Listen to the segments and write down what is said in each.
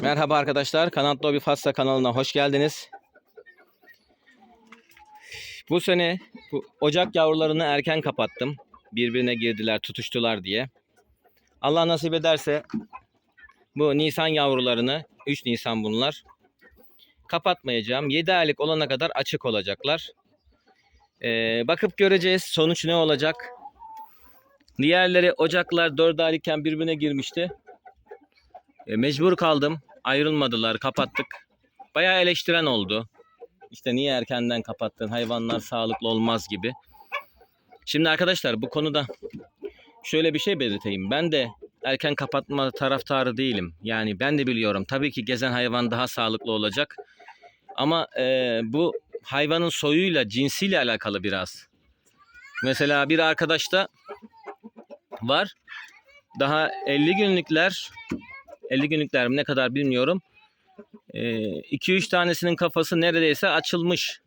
Merhaba arkadaşlar. Kanat Lobi Fassa kanalına hoş geldiniz. Bu sene bu ocak yavrularını erken kapattım. Birbirine girdiler, tutuştular diye. Allah nasip ederse bu Nisan yavrularını, 3 Nisan bunlar. Kapatmayacağım. 7 aylık olana kadar açık olacaklar. Ee, bakıp göreceğiz sonuç ne olacak. Diğerleri ocaklar 4 aylıkken birbirine girmişti. E, mecbur kaldım. Ayrılmadılar. Kapattık. Bayağı eleştiren oldu. İşte niye erkenden kapattın? Hayvanlar sağlıklı olmaz gibi. Şimdi arkadaşlar bu konuda şöyle bir şey belirteyim. Ben de erken kapatma taraftarı değilim. Yani ben de biliyorum. Tabii ki gezen hayvan daha sağlıklı olacak. Ama e, bu hayvanın soyuyla, cinsiyle alakalı biraz. Mesela bir arkadaşta var. Daha 50 günlükler 50 günlükler mi ne kadar bilmiyorum. 2-3 tanesinin kafası neredeyse açılmış.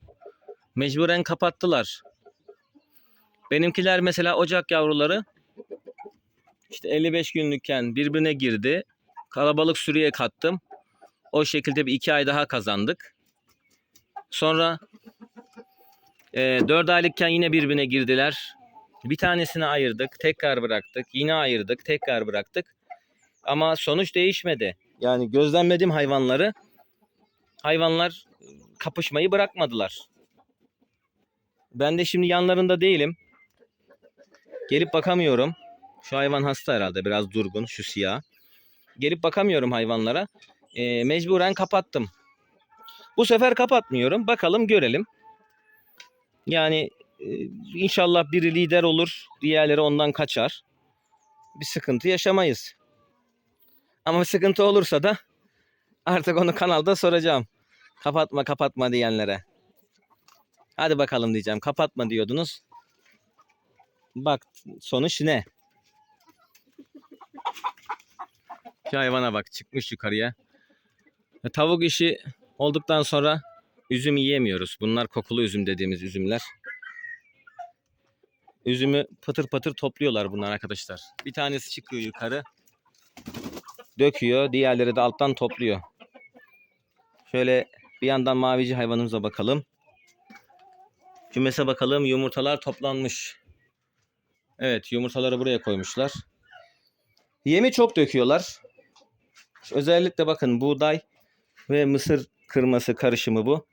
Mecburen kapattılar. Benimkiler mesela ocak yavruları işte 55 günlükken birbirine girdi. Kalabalık sürüye kattım. O şekilde bir iki ay daha kazandık. Sonra e, 4 aylıkken yine birbirine girdiler. Bir tanesini ayırdık, tekrar bıraktık. Yine ayırdık, tekrar bıraktık. Ama sonuç değişmedi. Yani gözlemledim hayvanları. Hayvanlar kapışmayı bırakmadılar. Ben de şimdi yanlarında değilim. Gelip bakamıyorum. Şu hayvan hasta herhalde biraz durgun şu siyah. Gelip bakamıyorum hayvanlara. Ee, mecburen kapattım. Bu sefer kapatmıyorum. Bakalım görelim. Yani e, inşallah biri lider olur. Diğerleri ondan kaçar. Bir sıkıntı yaşamayız. Ama sıkıntı olursa da artık onu kanalda soracağım. Kapatma kapatma diyenlere. Hadi bakalım diyeceğim. Kapatma diyordunuz. Bak sonuç ne? Şu hayvana bak çıkmış yukarıya. E, Tavuk işi olduktan sonra üzüm yiyemiyoruz. Bunlar kokulu üzüm dediğimiz üzümler. Üzümü patır patır topluyorlar bunlar arkadaşlar. Bir tanesi çıkıyor yukarı döküyor. Diğerleri de alttan topluyor. Şöyle bir yandan mavici hayvanımıza bakalım. Kümese bakalım. Yumurtalar toplanmış. Evet yumurtaları buraya koymuşlar. Yemi çok döküyorlar. Özellikle bakın buğday ve mısır kırması karışımı bu.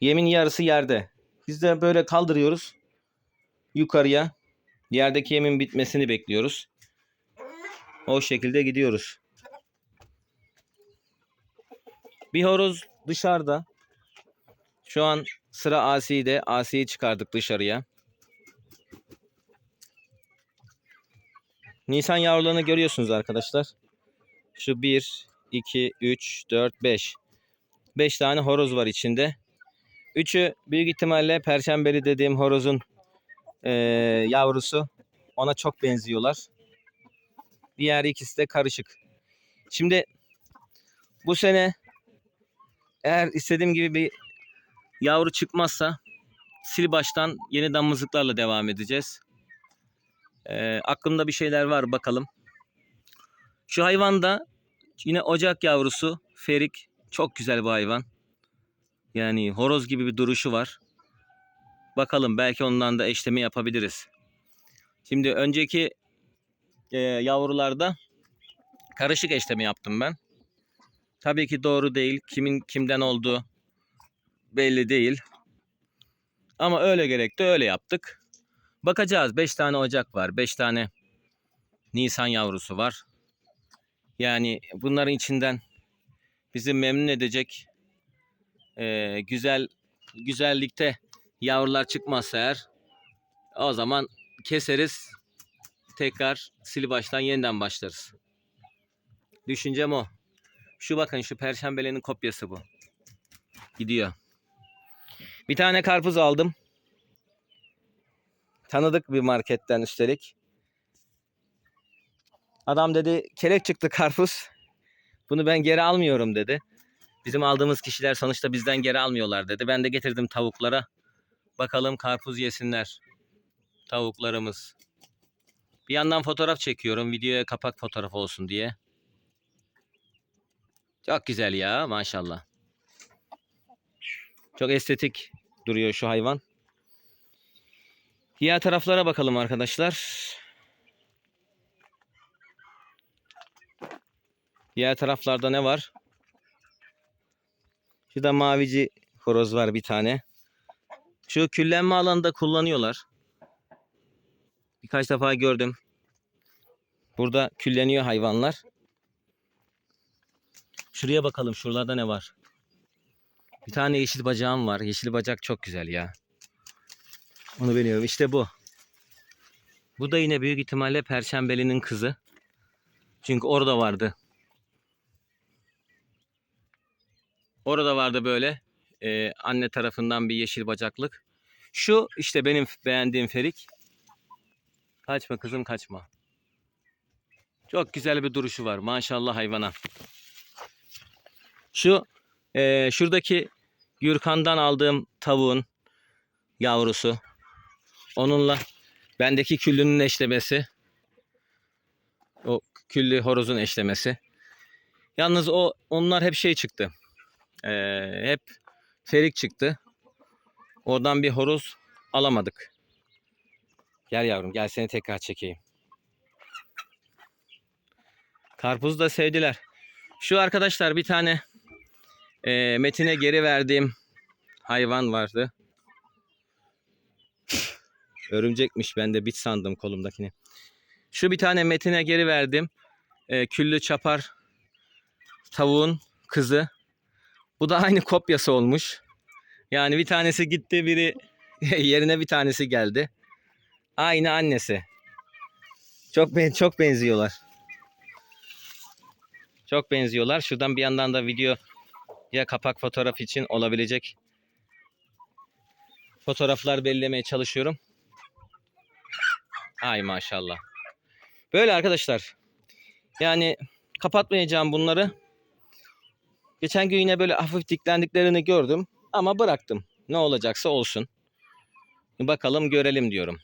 Yemin yarısı yerde. Biz de böyle kaldırıyoruz. Yukarıya. Yerdeki yemin bitmesini bekliyoruz. O şekilde gidiyoruz. Bir horoz dışarıda. Şu an sıra Asi'de. Asi'yi çıkardık dışarıya. Nisan yavrularını görüyorsunuz arkadaşlar. Şu 1, 2, 3, 4, 5. 5 tane horoz var içinde. Üçü büyük ihtimalle perşembeli dediğim horozun eee, yavrusu. Ona çok benziyorlar. Diğer ikisi de karışık. Şimdi bu sene eğer istediğim gibi bir yavru çıkmazsa sil baştan yeni damızlıklarla devam edeceğiz. Ee, aklımda bir şeyler var bakalım. Şu hayvan da yine ocak yavrusu Ferik. Çok güzel bir hayvan. Yani horoz gibi bir duruşu var. Bakalım belki ondan da eşleme yapabiliriz. Şimdi önceki e, yavrularda karışık eşleme yaptım ben. Tabii ki doğru değil. Kimin kimden olduğu belli değil. Ama öyle gerekti öyle yaptık. Bakacağız. 5 tane ocak var. 5 tane Nisan yavrusu var. Yani bunların içinden bizi memnun edecek e, güzel güzellikte yavrular çıkmazsa eğer o zaman keseriz tekrar sil baştan yeniden başlarız. Düşüncem o. Şu bakın şu perşembelenin kopyası bu. Gidiyor. Bir tane karpuz aldım. Tanıdık bir marketten üstelik. Adam dedi kelek çıktı karpuz. Bunu ben geri almıyorum dedi. Bizim aldığımız kişiler sonuçta bizden geri almıyorlar dedi. Ben de getirdim tavuklara. Bakalım karpuz yesinler. Tavuklarımız. Bir yandan fotoğraf çekiyorum. Videoya kapak fotoğrafı olsun diye. Çok güzel ya maşallah. Çok estetik duruyor şu hayvan. Diğer taraflara bakalım arkadaşlar. Diğer taraflarda ne var? Şurada mavici horoz var bir tane. Şu küllenme alanında kullanıyorlar. Birkaç defa gördüm. Burada külleniyor hayvanlar. Şuraya bakalım. Şuralarda ne var? Bir tane yeşil bacağım var. Yeşil bacak çok güzel ya. Onu biliyorum. İşte bu. Bu da yine büyük ihtimalle Perşembeli'nin kızı. Çünkü orada vardı. Orada vardı böyle e, anne tarafından bir yeşil bacaklık. Şu işte benim beğendiğim ferik. Kaçma kızım kaçma. Çok güzel bir duruşu var maşallah hayvana. Şu e, şuradaki Gürkan'dan aldığım tavuğun yavrusu. Onunla bendeki küllünün eşlemesi. O küllü horozun eşlemesi. Yalnız o onlar hep şey çıktı. Ee, hep ferik çıktı. Oradan bir horoz alamadık. Gel yavrum gel seni tekrar çekeyim. Karpuzu da sevdiler. Şu arkadaşlar bir tane e, Metin'e geri verdiğim hayvan vardı. Örümcekmiş ben de bit sandım kolumdakini. Şu bir tane Metin'e geri verdim. E, küllü çapar tavuğun kızı. Bu da aynı kopyası olmuş. Yani bir tanesi gitti biri yerine bir tanesi geldi. Aynı annesi. Çok ben çok benziyorlar. Çok benziyorlar. Şuradan bir yandan da video ya kapak fotoğraf için olabilecek fotoğraflar belirlemeye çalışıyorum. Ay maşallah. Böyle arkadaşlar. Yani kapatmayacağım bunları. Geçen gün yine böyle hafif diklendiklerini gördüm ama bıraktım. Ne olacaksa olsun. Bakalım görelim diyorum.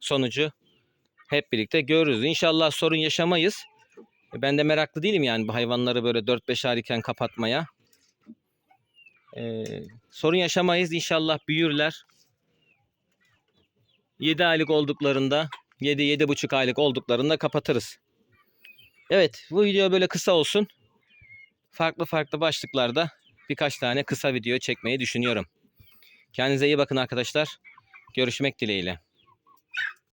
Sonucu hep birlikte görürüz. İnşallah sorun yaşamayız. Ben de meraklı değilim yani bu hayvanları böyle 4-5 aylıkken kapatmaya. Ee, sorun yaşamayız. İnşallah büyürler. 7 aylık olduklarında 7-7,5 aylık olduklarında kapatırız. Evet bu video böyle kısa olsun. Farklı farklı başlıklarda birkaç tane kısa video çekmeyi düşünüyorum. Kendinize iyi bakın arkadaşlar. Görüşmek dileğiyle.